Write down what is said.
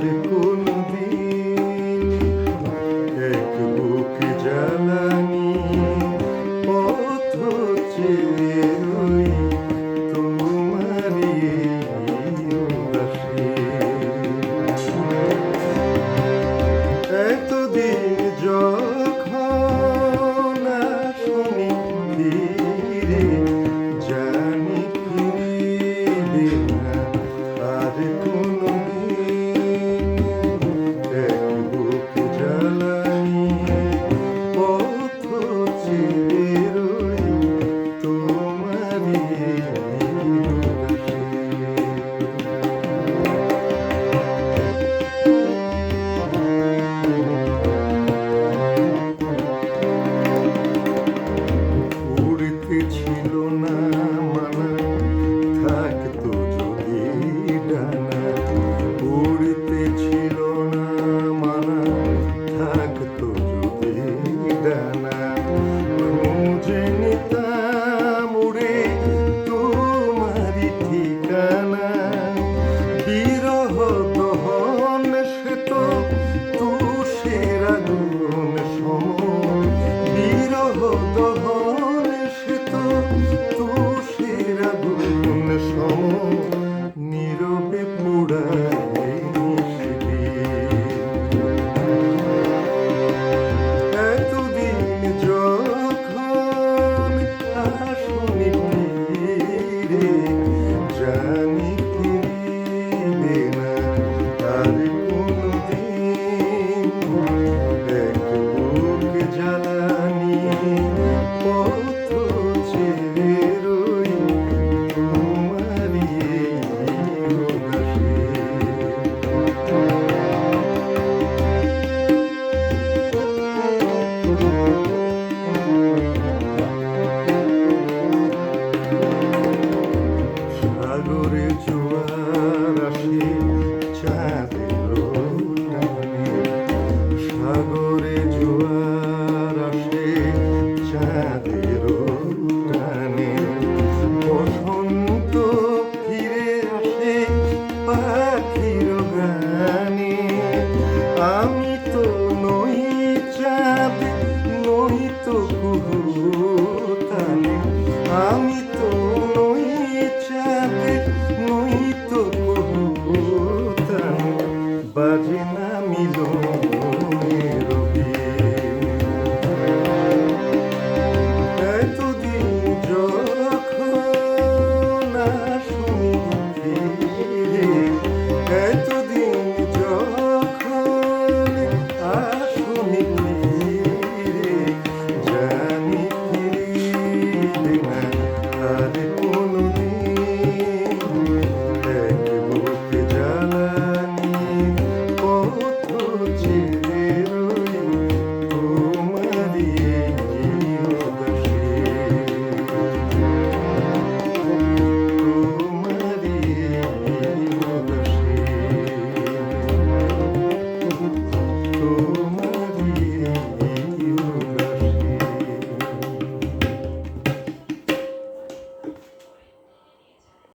আর perdi. 不 মোটরে জোয়ার আসে চাঁদের সাগরে জোয়ার আসে চাঁদের টানে বসন্ত ফিরে আসে পাখির গানে। আমি তো নই চাঁদ, নই তো কুহ।